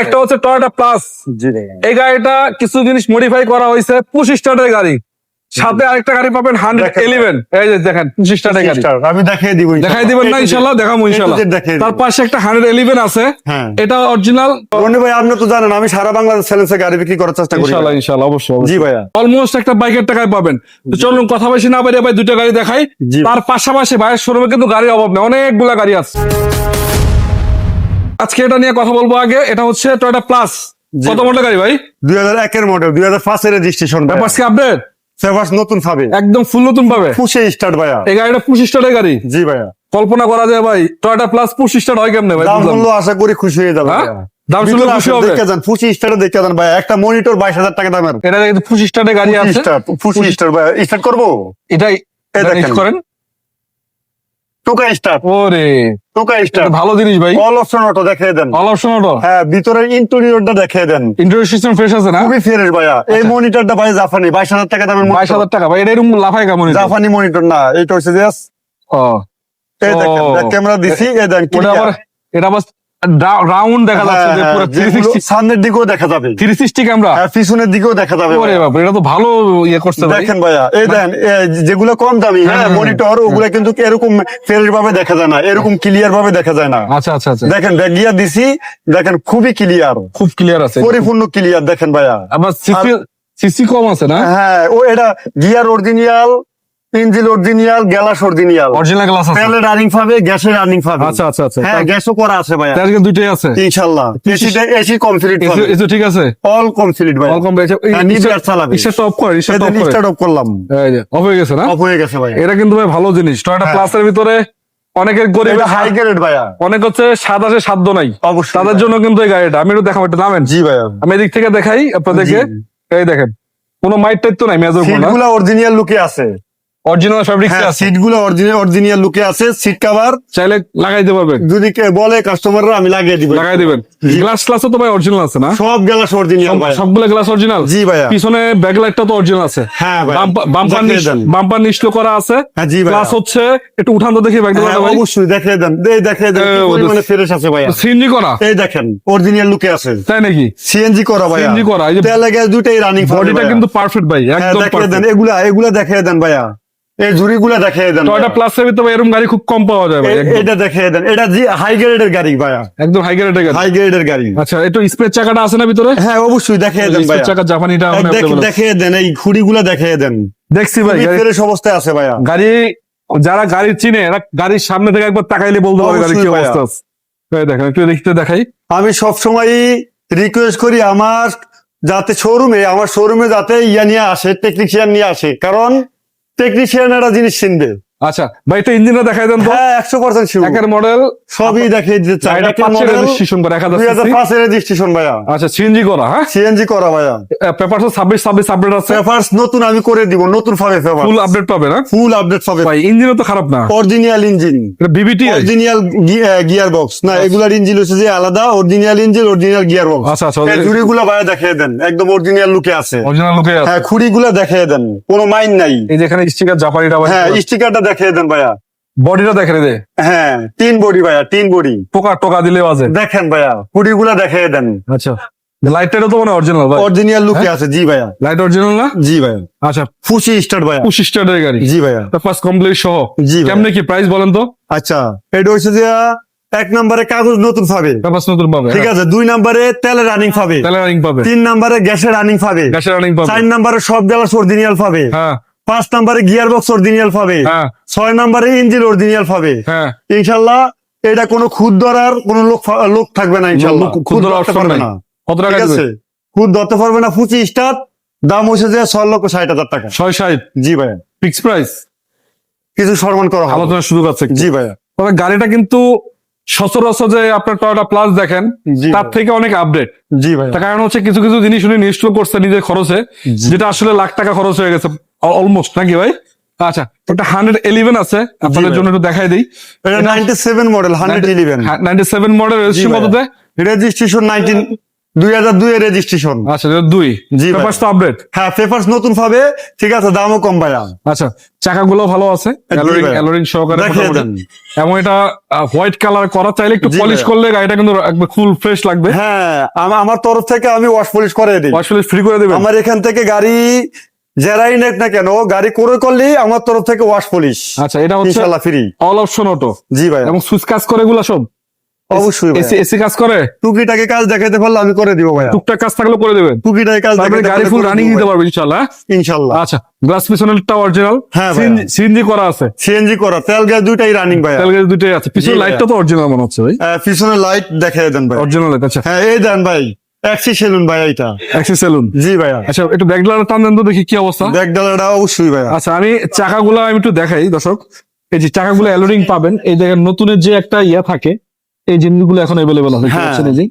একটা হচ্ছে Toyota plus এই গাড়িটা কিছু জিনিস মডিফাই করা হয়েছে পঁচিশ গাড়ি। সাথে আরেকটা গাড়ি পাবেন হান্ড্রেড ইলেভেন এই যে দেখেন পঁচিশ গাড়ি। আমি দিব দেখাই দিবেন না ইনশাল্লাহ দেখাবো ইনশাল্লাহ। তার পাশে একটা হান্ড্রেড ইলেভেন আছে। হ্যাঁ। এটা অরিজিনাল রনি ভাই আপনি তো জানেন আমি সারা বাংলাদেশ চ্যালেঞ্জে গাড়ি বিক্রি করার চেষ্টা করি। ইনশাল্লাহ ইনশাল্লাহ অবশ্যই জি ভাইয়া। অলমোস্ট একটা বাইকের টাকায় পাবেন। তো চলুন কথা বেশি না বাইরে ভাই দুটো গাড়ি দেখাই। তার পাশাপাশি ভাইয়ের শোরুমে কিন্তু গাড়ির অভাব নেই। অনেকগুলা গাড়ি আছে। আজকে এটা নিয়ে কথা বলব আগে এটা হচ্ছে টয়টা প্লাস। কত মডেল গাড়ি ভাই? দুই হাজার একের মডেল দুই হাজার পাঁচের রেজিস্ট্রেশন ব্যাপার কি আপডেট ফেভার্স নতুন পাবে। একদম ফুল নতুন পাবে? পুষে স্টার্ট ভাইয়া। এই গাড়িটা পঁচিশ স্টারের গাড়ি? জি ভাইয়া। কল্পনা করা যায় ভাই টয়টা প্লাস পঁচিশ স্টার হয় কেমনে ভাই দাম মূল্য আশা করি খুশি হয়ে যাবে হ্যাঁ? দাম শুনলে খুশি হবে। দেখে যান পুষি স্টারে দেখে যান ভাইয়া। একটা মনিটর বাইশ হাজার টাকা দামের। এটা কিন্তু পঁচিশ স্টারের গাড়ি আছে। স্টার পুষি স্টার ভাইয়া। স্টার্ট করব? এটাই এটা করেন। টোকা স্টার। ওরে। টোকা স্টার। ভালো জিনিস ভাই। অল অপশন অটো দেখিয়ে দেন। অল অপশন অটো হ্যাঁ ভিতরের ইন্টেরিয়রটা দেখিয়ে দেন। ইন্টারিয়র সিস্টেম ফ্রেশ আছে না? খুবই ফ্রেশ ভাইয়া। এই মনিটরটা ভাই জাপানি বাইশ হাজার টাকা দামের বাইশ হাজার টাকা। ভাই এটা এরকম লাফায় এটা? জাপানি মনিটর না এটা হচ্ছে জাস্ট ও। এই দেখেন ক্যামেরা দিছি এই আবার এটা আবার রাউন্ড দেখা যাচ্ছে যে পুরো হ্যাঁ, সামনের দিকেও দেখা যাবে। থ্রি সিক্সটি ক্যামেরা হ্যাঁ, পিছনের দিকেও দেখা যাবে ওরে। বাবা এটা তো ভালো ইয়ে করছে ভাই। দেখেন ভাইয়া এই দেন যেগুলো কম দামি হ্যাঁ হ্যাঁ, মনিটর ওগুলা কিন্তু এরকম ফ্রেশ ভাবে দেখা যায় না এরকম ক্লিয়ার ভাবে দেখা যায় না। আচ্ছা আচ্ছা আচ্ছা। দেখেন গিয়া দিছি দেখেন খুবই ক্লিয়ার খুব ক্লিয়ার আছে। পরিপূর্ণ ক্লিয়ার দেখেন ভাইয়া। আবার সিসি সিসি কম আছে না? হ্যাঁ ও এটা gear original engine original glass original. Original glass আছে। তেলে রানিং পাবে গ্যাসে রানিং পাবে। আচ্ছা আচ্ছা আচ্ছা। হ্যাঁ গ্যাসও করা আছে ভাইয়া। তার কিন্তু দুইটাই আছে। ইনশাল্লাহ এসিটা এসি কমপ্লিট পাবে। এসি ঠিক আছে? অল কমপ্লিট ভাই অল কম রয়েছে নিচে আর চালাবে। ইসটা টপ করে ইসটা টপ করে। অফ করলাম। এই যে অফ হয়ে গেছে না? অফ হয়ে গেছে ভাই এটা কিন্তু ভাই ভালো জিনিস। টয়োটা হ্যাঁ। প্লাসের ভিতরে অনেকের গরিব হাই গ্রেড ভাইয়া। অনেক হচ্ছে সাদাসে সাধ্য নাই। অবশ্যই তাদের জন্য কিন্তু এই গাড়িটা। আমি একটু দেখাবো এটা নামেন। জি ভাইয়া। আমি এদিক থেকে দেখাই আপনাদেরকে। এই দেখেন। কোনো মাইট টাইট তো নাই মেজর কোনো। অরিজিনাল লুকে আছে। অরিজিনাল ফ্যাব্রিক সিটগুলো অরিজিনাল অরিজিনাল লুকে আছে। সিট কভার চাইলে লাগাইতে পারবেন। যদি কে বলে কাস্টমাররা আমি লাগিয়ে দিব। লাগাই দিবেন। গ্লাস ক্লাসও তো ভাই অরিজিনাল আছে না? সব গ্লাস অরিজিনাল ভাইয়া। সবগুলো গ্লাস অরিজিনাল জি ভাইয়া। পিছনে ব্যাকলাইটটা তো অরিজিনাল আছে। হ্যাঁ ভাইয়া। বাম্পার। বাম্পার নিশ্চয় করা আছে। হ্যাঁ জি ভাইয়া। প্লাস হচ্ছে একটু উঠান তো দেখি হ্যাঁ, ব্যাকলাইটটা ভাই। অবশ্যই দেখিয়ে দেন। এই দেখিয়ে দেন পরিমাণে ফ্রেশ আছে ভাইয়া। সিএনজি করা? এই দেখেন অরিজিনাল লুকে আছে। তাই নাকি? সিএনজি করা ভাইয়া। CNG করা, এই যে তেলে গ্যাস দুটাই রানিং বডিটা কিন্তু পারফেক্ট ভাই হ্যাঁ একদম দেখিয়ে দেন। এগুলা এগুলা দেখিয়ে দেন ভাইয়া। এই ঝুড়িগুলা দেখিয়ে দেন টয়টা ভিতরে এরকম গাড়ি খুব কম পাওয়া যায় ভাই এটা দেখিয়ে দেন। এটা জি হাই গ্রেডের গাড়ি ভাইয়া। একদম হাই গ্রেডের গাড়ি। হাই গ্রেডের গাড়ি। আচ্ছা একটু স্প্রে চাকাটা আছে না ভিতরে? হ্যাঁ অবশ্যই দেখিয়ে দেন ভাইয়া। চাকা জাপানিটা দেখ- দেখিয়ে দেন এই ঘুড়িগুলা দেখিয়ে দেন। দেখছি ভাই ফ্রেশ অবস্থায় আছে ভাইয়া। গাড়ি যারা গাড়ি চিনে এরা গাড়ির সামনে থেকে একবার তাকাইলে বলতে পারবে গাড়ি কি অবস্থা আছে। দেখেন একটু দেখতে দেখাই। আমি সব সময় রিকোয়েস্ট করি আমার যাতে শোরুমে আমার শোরুমে যাতে ইয়া নিয়ে আসে টেকনিশিয়ান নিয়ে আসে। কারণ টেকনিশিয়ান একটা জিনিস চিনবে আচ্ছা ভাই এটা ইঞ্জিনটা দেখাই দেন তো। হ্যাঁ একশো পার্সেন্ট শিওর একের মডেল সবই দেখিয়ে দিতে চাই। এটা একের পাঁচের রেজিস্ট্রেশন ভাইয়া। আচ্ছা সিএনজি করা হ্যাঁ? সিএনজি করা ভাইয়া। আপডেট আছে। পেপারস নতুন আমি করে দিব নতুন পাবে পেপার ফুল আপডেট পাবে না ফুল আপডেট পাবে ভাই ইঞ্জিনও তো খারাপ না। অরিজিনাল ইঞ্জিন এটা বিবিটি অরিজিনাল গিয়ার বক্স না এগুলার ইঞ্জিন হচ্ছে যে আলাদা original engine original gear box আচ্ছা আচ্ছা জুড়িগুলো ভাইয়া দেখিয়ে দেন। একদম অরিজিনাল লুকে আছে। অরিজিনাল লুকে আছে। হ্যাঁ খুঁড়িগুলো দেখিয়ে দেন। কোনো মাইন নাই। এই যে এখানে স্টিকার জাপানিটা হ্যাঁ স্টিকারটা দেখিয়ে দেন ভাইয়া। বডিটা দেখে দে। হ্যাঁ তিন বডি ভাইয়া তিন বডি পোকা টোকা দিলে বাজে দেখেন ভাইয়া খুঁড়িগুলো দেখিয়ে দেন। আচ্ছা। লাইটটা তো মানে অরিজিনাল ভাই। অরিজিনাল লুকে আছে জি ভাইয়া। লাইট অরিজিনাল না? জি ভাইয়া। আচ্ছা। ফুসি স্টার্ট ভাইয়া। পঁচিশ স্টারের গাড়ি। জি ভাইয়া। ফার্স্ট কমপ্লিট সহ। জি। কেমনে কি প্রাইস বলেন তো? আচ্ছা এটা হচ্ছে যে এক নম্বরে কাগজ নতুন পাবে। পেপার নতুন পাবে ঠিক আছে দুই নম্বরে তেলে রানিং পাবে। তাহলে রানিং পাবে। তিন নম্বরে গ্যাসে রানিং পাবে। গ্যাসের রানিং পাবে। চার নম্বরে সব গ্যালাস অরিজিনাল পাবে। হ্যাঁ। পাঁচ নম্বরে গিয়ার বক্স অরিজিনাল পাবে হ্যাঁ। ছয় নম্বরে ইঞ্জিন অরিজিনাল পাবে। হ্যাঁ। ইনশাল্লাহ এটা কোনো খুদ ধরার কোনো লোক লোক থাকবে না ইনশাল্লাহ। খুদ ধরতে পারবে না। কত টাকা আছে। খুদ ধরতে পারবে না ফুচি স্টার দাম হচ্ছে যে ছয় লক্ষ ষাট হাজার টাকা। ছয় ষাট? জি ভাইয়া। Fix price? কিছু সম্মান করা হবে। আলোচনার সুযোগ আছে। জি ভাইয়া। তবে গাড়িটা কিন্তু সচরাচর যে আপনার টয়োটা প্লাস দেখেন তার থেকে অনেক আপডেট জি ভাইয়া। তার কারণ হচ্ছে কিছু কিছু জিনিস উনি ইনস্টল করছে নিজের খরচে যেটা আসলে লাখ টাকা খরচ হয়ে গেছে। অলমোস্ট নাকি ভাই? আচ্ছা একটা হান্ড্রেড ইলেভেন আছে আপনাদের জন্য একটু দেখাই দিই। এটা ninety seven model hundred eleven ninety seven model registry কততে? রেজিস্ট্রেশন নাইনটিন দুই হাজার দুই রেজিস্ট্রেশন আচ্ছা দুই। জি। পেপারস তো আপডেট হ্যাঁ পেপার্স নতুন পাবে ঠিক আছে দামও কম ভাইয়া আচ্ছা চাকাগুলো ভালো আছে অ্যালোরিং সহকারে। এবং এটা হোয়াইট কালার করা চাইলে একটু পলিশ করলে গাড়িটা কিন্তু একবার ফুল ফ্রেশ লাগবে। হ্যাঁ আমার তরফ থেকে আমি ওয়াশ পলিশ করে দিই। আসলে ফ্রি করে দেবেন? আমার এখান থেকে গাড়ি যারাই নেক না কেন গাড়ি করে করলে আমার তরফ থেকে ওয়াশ পলিশ। আচ্ছা এটা হচ্ছে ইনশাল্লাহ ফ্রি। অল অপশন অটো জি ভাই এবং সুইচ কাজ করে এগুলা সব? অবশ্যই ভাইয়া। এসি এসি কাজ করে? টুকিটাকে কাজ দেখাতে পারলে আমি করে দিব ভাই টুকটাক কাজ থাকলে করে দেবেন? টুকিটাকে কাজ দেখাতে গাড়ি ফুল রানিং দিতে পারবে ইনশাল্লাহ ইনশাল্লাহ আচ্ছা গ্লাস পিছনেরটা অরিজিনাল হ্যাঁ। সিএনজি করা আছে? সিএনজি করা তেল গ্যাস দুইটাই রানিং ভাইয়া। তেল গ্যাস দুটোই আছে। পিছনের লাইটটা তো অরিজিনাল মনে হচ্ছে ভাই। আহ, পিছনে লাইট দেখাই দেন ভাই অরিজিনাল আচ্ছা। হ্যাঁ এই দেন ভাই। একশি সেলুন ভাই এইটা। অ্যাক্সেস সেলুন জি ভাইয়া। আচ্ছা একটু টান দেন তো দেখি কি অবস্থা। ডালাটা অবশ্যই ভাইয়া। আচ্ছা আমি চাকাগুলো আমি একটু দেখাই দর্শক। এই যে চাকাগুলো অ্যালোরিং পাবেন এই নতুনের যে একটা ইয়া থাকে এই জিনিসগুলো এখন আছে হ্যাঁ। এই যে?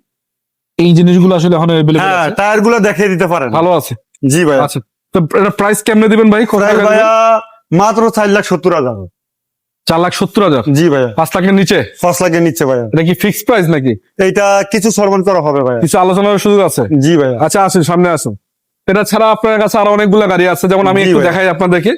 এই জিনিসগুলো আসলে এখন হ্যাঁ আছে। দেখিয়ে দিতে পারেন। ভালো আছে। জি ভাইয়া। আচ্ছা তো এটা প্রাইস কেমনে দিবেন ভাই? ভাইয়া মাত্র চার লাখ সত্তর হাজার। চার লাখ সত্তর হাজার? জি ভাইয়া। পাঁচ লাখের নিচে? পাঁচ লাখের নিচ্ছে ভাইয়া। এটা কি ফিক্স প্রাইস নাকি? এটা কিছু সরমান করা হবে ভাইয়া। কিছু আলোচনার সুযোগ আছে? জি ভাইয়া। আচ্ছা আসুন সামনে আসুন। এটা ছাড়া আপনার কাছে আরও অনেকগুলো গাড়ি আছে যেমন আমি একটু। দেখাই আপনাদেরকে।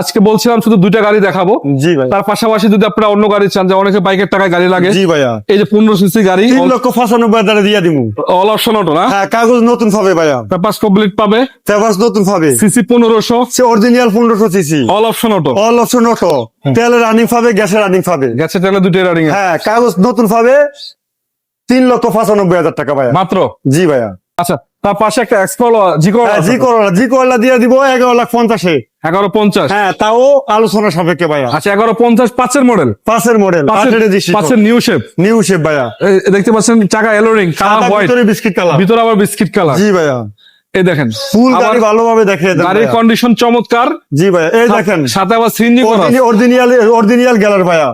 আজকে বলছিলাম শুধু দুইটা গাড়ি দেখাবো। জি ভাইয়া তার পাশাপাশি যদি আপনারা অন্য গাড়ি চান যে অনেকে বাইকের টাকায় গাড়ি লাগে জি ভাইয়া। এই যে পনেরো সিসি গাড়ি তিন লক্ষ পঁচানব্বই হাজারে দিয়ে দিব অল অপশন অটো না? হ্যাঁ কাগজ নতুন পাবে ভাইয়া। পেপার কমপ্লিট পাবে। পেপার্স নতুন পাবে সিসি পনেরোশো। সে অরিজিনাল পনেরোশো CC. All option auto. All option auto. তেলের রানিং পাবে গ্যাসের রানিং পাবে। গ্যাসের তাহলে দুটো রানিং হ্যাঁ কাগজ নতুন পাবে। তিন লক্ষ পঁচানব্বই হাজার টাকা ভাইয়া। মাত্র? জি ভাইয়া। আচ্ছা তার পাশে একটা এক্সপোল জিকো হ্যাঁ, জি করলা জি করলা দিয়ে দিব এগারো লাখ পঞ্চাশে। এগারো পঞ্চাশ। হ্যাঁ তাও আলোচনা সাপেক্ষে ভাইয়া। আচ্ছা এগারো পঞ্চাশ পাঁচের মডেল? পাঁচের মডেল পাঁচের নিউ শেপ নিউ শেপ ভাইয়া। দেখতে পাচ্ছেন চাকা এলোরিং কালার হোয়াইট বিস্কিট কালার ভিতরে আবার বিস্কিট কালার জি ভাইয়া। এই দেখেন ফুল গাড়ি ভালোভাবে দেন গাড়ির কন্ডিশন চমৎকার। জি ভাইয়া। এই দেখেন। সাথে আবার সিএনজি করা। অরিজিনাল অরিজিনাল গ্যালার ভাইয়া।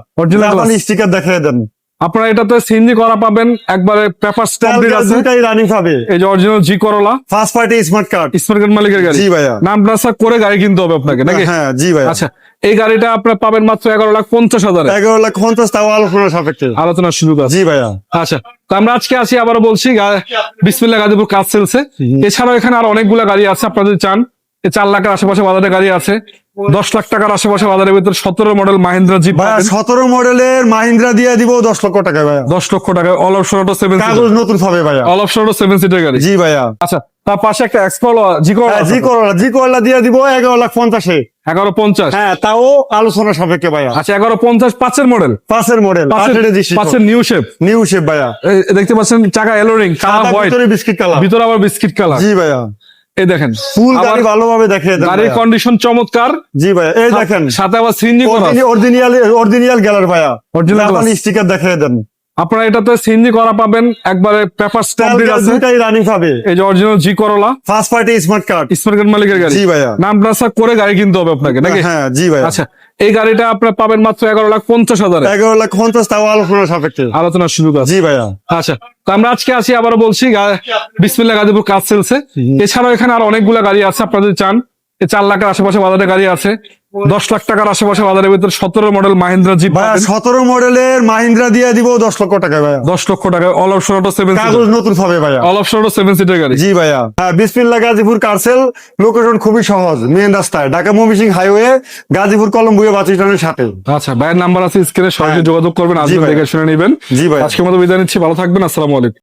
Glass। স্টিকার দেখিয়ে দেন। আপনারা এটাতে সিএনজি করা পাবেন একবারে পেপার কমপ্লিট গ্যাস আছে। দুটাই রানিং পাবে এই যে অরিজিনাল জি করলা first party smart card smart card মালিকের গাড়ি। জি ভাইয়া। নাম ট্রান্সফার করে গাড়ি কিনতে হবে আপনাকে নাকি? হ্যাঁ জি ভাইয়া। আচ্ছা এই গাড়িটা আপনার পাবেন মাত্র এগারো লাখ পঞ্চাশ হাজার। এগারো লাখ পঞ্চাশ তাও আলোচনা সাপেক্ষে। আলোচনার সুযোগ আছে। জি ভাইয়া। আচ্ছা তো আমরা আজকে আসি আবারও বলছি বিসমিল্লাহ গাজীপুর কাজ চলছে এছাড়াও এখানে আর অনেকগুলো গাড়ি আছে আপনারা যদি চান এই চার লাখের আশেপাশে বাজারে গাড়ি আছে। দশ লাখ টাকার আশেপাশে বাজারের ভিতরে সতেরো মডেল মাহিন্দ্রা জিপ সতেরো মডেলের মাহিন্দ্রা দিয়ে দিব দশ লক্ষ টাকা ভাইয়া। দশ লক্ষ টাকা অল অপশন অটো সেভেন কাগজ নতুন হবে ভাইয়া। অল অপশন অটো সেভেন সিটের গাড়ি। জি ভাইয়া। আচ্ছা তার পাশে একটা এক্সপল জিকো হ্যাঁ, জি করলা জি করলা দিয়ে দিব এগারো লাখ পঞ্চাশে। এগারো পঞ্চাশ। হ্যাঁ তাও আলোচনা সাপেক্ষে ভাইয়া। আচ্ছা এগারো পঞ্চাশ পাঁচের মডেল পাঁচের মডেল পাঁচের নিউ শেপ নিউ শেপ ভাইয়া। দেখতে পাচ্ছেন চাকা এলোরিং কালার হোয়াইট ভিতরে বিস্কিট কালার ভিতরে আবার বিস্কিট কালার জি ভাইয়া। এই দেখেন ফুল গাড়ি ভালোভাবে দেখে দেন গাড়ির। কন্ডিশন চমৎকার। জি ভাইয়া এই দেখেন। সাথে আবার সিএনজি করা। অরিজিনাল অরিজিনাল গ্যালার ভাইয়া। অরিজিনাল স্টিকার দেখিয়ে দেন। আপনারা এটাতে সিএনজি করা পাবেন একবারে পেপার কমপ্লিট গ্যাস আছে দুটাই রানিং পাবে এই যে অরিজিনাল জি করলা first party smart card smart card মালিকের গাড়ি। জি ভাইয়া। নাম ট্রান্সফার করে গাড়ি কিনতে হবে আপনাকে নাকি? হ্যাঁ জি ভাইয়া। আচ্ছা এই গাড়িটা আপনার পাবেন মাত্র এগারো লাখ পঞ্চাশ হাজার। এগারো লাখ পঞ্চাশ তাও আলোচনা সাপেক্ষে। আলোচনার সুযোগ আছে। জি ভাইয়া। আচ্ছা তো আমরা আজকে আসি আবারও বলছি বিসমিল্লাহ গাজীপুর কাজ চলছে। এছাড়াও এখানে আর অনেকগুলো গাড়ি আছে আপনারা যদি চান চার লাখের আশেপাশে বাজারে গাড়ি আছে দশ লাখ টাকার আশেপাশে বাজারের ভিতরে সতেরো মডেল মাহিন্দ্রা জিপ ভাইয়া সতেরো মডেলের মাহিন্দ্রা দিয়ে দিব দশ লক্ষ টাকা ভাইয়া। দশ লক্ষ টাকা অল অটো সেভেন কাগজ নতুন হবে ভাইয়া। অল অটো সেভেন সিটের গাড়ি। জি ভাইয়া। হ্যাঁ বিসমিল্লা গাজীপুর কারসেল। লোকেশন খুবই সহজ মেন রাস্তায়। ঢাকা মমিসিং হাইওয়ে গাজীপুর কলম্বুয়া বাস স্ট্যান্ডের সাথে। আচ্ছা ভাইয়ের নাম্বার আছে স্ক্রিনে সরাসরি হ্যাঁ। যোগাযোগ করবেন ভাই। দেখে শুনে নেবেন। জি ভাইয়া। আজকের মতো বিদায় নিচ্ছি ভালো থাকবেন আসসালামু আলাইকুম।